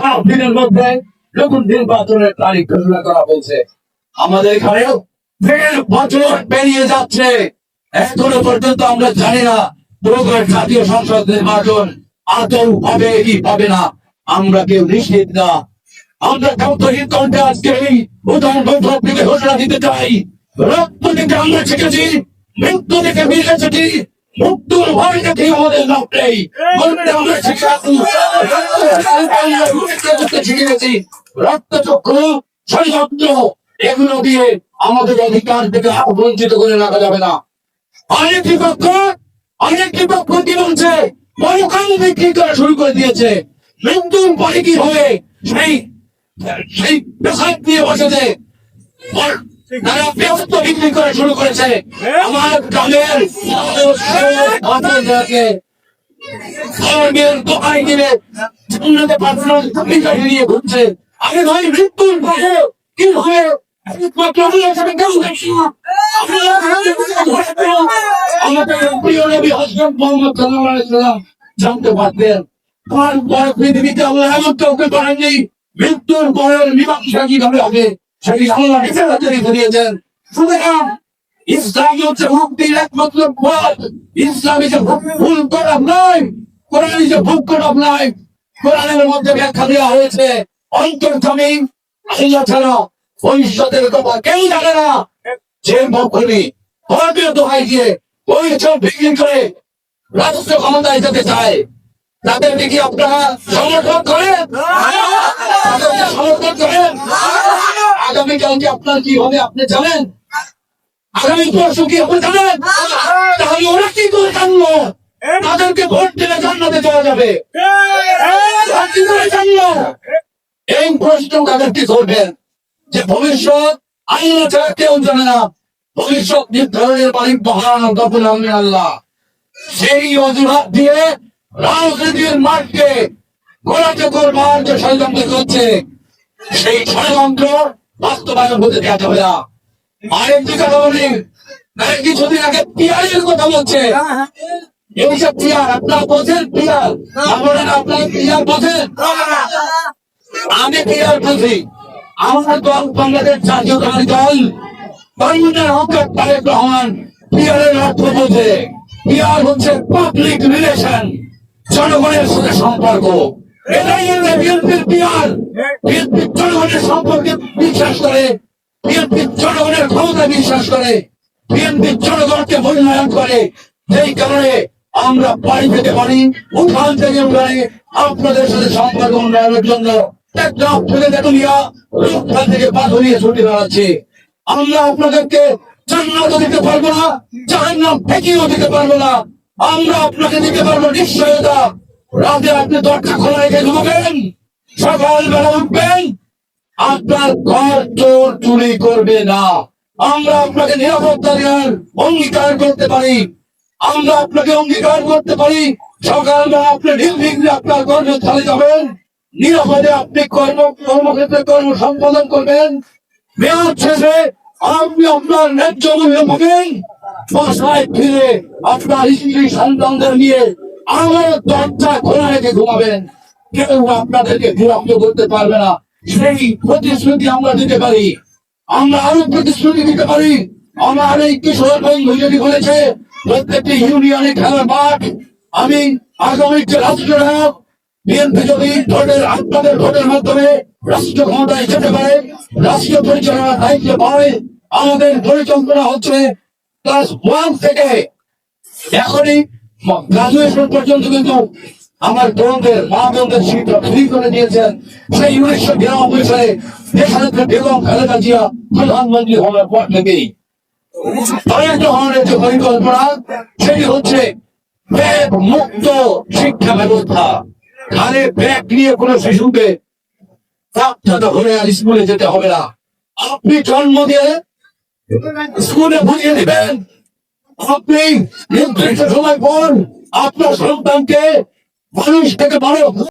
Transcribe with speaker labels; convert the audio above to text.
Speaker 1: সাত দিনের মধ্যে নতুন নির্বাচনের তারিখ ঘোষণা করা হয়েছে। আমাদের এখানেও দেড় বছর পেরিয়ে যাচ্ছে। এখনও পর্যন্ত আমরা জানি না প্রকার জাতীয় সংসদ নির্বাচন আদৌ হবে কি হবে না। আমরা কেউ নিশ্চিত না। আমরা কৌতহীন কণ্ঠে আজকে এই উদাহরণ ঘোষণা দিতে চাই। রক্ত থেকে আমরা শিখেছি, মৃত্যু থেকে ফিরে মৃত্যুর ভয় থেকে আমাদের লাভ নেই? বলতে আমরা শিখেছি শিখে গেছি ষড়যন্ত্র এগুলো দিয়ে আমাদের অধিকার থেকে বঞ্চিত করে রাখা যাবে না। অনেক বিপক্ষ অনেক বিপক্ষ কি বলছে? পরকাল বিক্রি করা শুরু করে দিয়েছে? মৃত্যুর পরে কি হবে? সেই সেই পেশাব দিয়ে বসেছে। তারা ব্যস্ত বিক্রি করা শুরু করেছে আমার গ্রামের আপনাদেরকে ধর্মের দোকানে গিয়ে জান্নাতে পাঠানোর চাকরি নিয়ে ঘুরছে। আরে ভাই মৃত্যুর পরে কি হবে? একমাত্র আল্লাহ ছাড়া কেউ দেখি আমাদের প্রিয় নবী হযরত মুহাম্মদ সাল্লাল্লাহু আলাইহি সাল্লাম জানতে পারতেন তারপর পৃথিবীতে আল্লাহ এমন কাউকে করেননি মৃত্যুর পরের মীমাংসা কীভাবে হবে? সেটি আল্লাহ নিজের হাতে রেখে দিয়েছেন সুতরাং ইসলাম হচ্ছে মুক্তির একমাত্র পথ। ইসলামে যে ভুল করা নয় কোরআনে যে ভুল করা নয় কোরআনের মধ্যে ব্যাখ্যা দেওয়া হয়েছে অন্তর্জমি আল্লাহ ছাড়া ভবিষ্যতের কথা কেউ জানে না। যে মক্ষণী ভারতীয় দোহাই দিয়ে ওই সব বিক্রি করে রাজস্ব ক্ষমতায় যেতে চায় তাদের দিকে আপনারা তাদেরকে সমর্থন করেন? আগামীকালকে আপনার কি হবে আপনি জানেন? আগামী পরশু কি হবে জানেন? তাহলে ওরা কি করে জানলো? তাদেরকে ভোট দিলে জান্নাতে যাওয়া যাবে। এই প্রশ্ন তাদেরকে করবেন যে ভবিষ্যৎ আল্লাহ ছাড়া কেউ জানে না। ভবিষ্যৎ নির্ধারণের মালিক মহান আলামিন আল্লাহ। সেই অজুহাত দিয়ে রাজনীতির মাঠকে গোড়াতে করবার যে ষড়যন্ত্র করছে সেই ষড়যন্ত্র বাস্তবায়ন হতে দেওয়া যাবে না। আরেকটি কথা বলি কিছুদিন আগে পিয়ারের কথা বলছে এই যে পিয়ার আপনার বোঝেন পিয়ার বলেন আপনার পিয়ার বোঝেন আমি পিয়ার বুঝি আমার দল বাংলাদেশ জাতীয়তাবাদী দল বাংলাদেশ হকের তারেক রহমান পিয়ারের অর্থ বোঝে পিয়ার হচ্ছে পাবলিক রিলেশন জনগণের সাথে সম্পর্ক। এটাই বিএনপির পিয়ার। জনগণের সম্পর্কে বিশ্বাস করে বিএনপি জনগণের ক্ষমতা বিশ্বাস করে জনগণকে মূল্যায়ন করে। কারণে আমরা বাড়ি পেতে পারি, উঠান থেকে পারি, আপনাদের সাথে সম্পর্ক উন্নয়নের জন্য। একটা থেকে থেকে আমরা আপনাদেরকে জান্নাত দিতে পারব না, জাহান্নাম ফেঁকিও দিতে পারব না। আমরা আপনাকে দিতে পারব নিশ্চয়তা। রাতে আপনি দরজা খোলা রেখে ঘুমাবেন সকালবেলা উঠবেন, আপনার ঘর চোর চুরি করবে না। আমরা আপনাকে নিরাপত্তা দেওয়ার অঙ্গীকার করতে পারি। আমরা আপনাকে অঙ্গীকার করতে পারি। সকালবেলা আপনি নির্বিঘ্নে আপনার কর্মস্থলে যাবেন। নিরাপদে আপনি কর্ম, কর্মক্ষেত্রে কর্ম সম্পাদন করবেন। মেয়াদ শেষে আপনি আপনার ন্যায্য মূল্য পাবেন। বাসায় ফিরে আপনার স্ত্রী সন্তানদের নিয়ে আমার দরজা খোলা রেখে ঘুমাবেন। কেউ আপনাদেরকে বিরক্ত করতে পারবে না। সেই প্রতিশ্রুতি আমরা দিতে পারি। আমরা আরও প্রতিশ্রুতি দিতে পারি। আমার এই কিশোর যদি বলেছে, প্রত্যেকটি ইউনিয়নে খেলার মাঠ। আমি আগামী যে রাষ্ট্রনায়ক বিএনপি যদি ভোটের আপনাদের ভোটের মাধ্যমে রাষ্ট্র ক্ষমতায় যেতে পারে, রাষ্ট্র পরিচালনার দায়িত্ব পায়, আমাদের পরিকল্পনা হচ্ছে ক্লাস ওয়ান থেকে। এখনই গ্রাজুয়েশন পর্যন্ত কিন্তু আমার তরুণদের মা বোনদের শিক্ষা ফ্রি করে দিয়েছেন। সেই উনিশশো বিরানব্বই সালে দেশনেত্রী বেগম খালেদা জিয়া প্রধানমন্ত্রী হওয়ার পর থেকেই যে পরিকল্পনা, সেটি হচ্ছে ব্যাগ মুক্ত শিক্ষা ব্যবস্থা। ঘরে ব্যাগ নিয়ে কোনো শিশুকে প্রাপ্ততা হলে আর স্কুলে যেতে হবে না। আপনি জন্ম দিয়ে স্কুলে বুঝিয়ে দিবেন। আপনি নির্দিষ্ট সময় পর আপনার সন্তানকে মানুষ থেকে বড়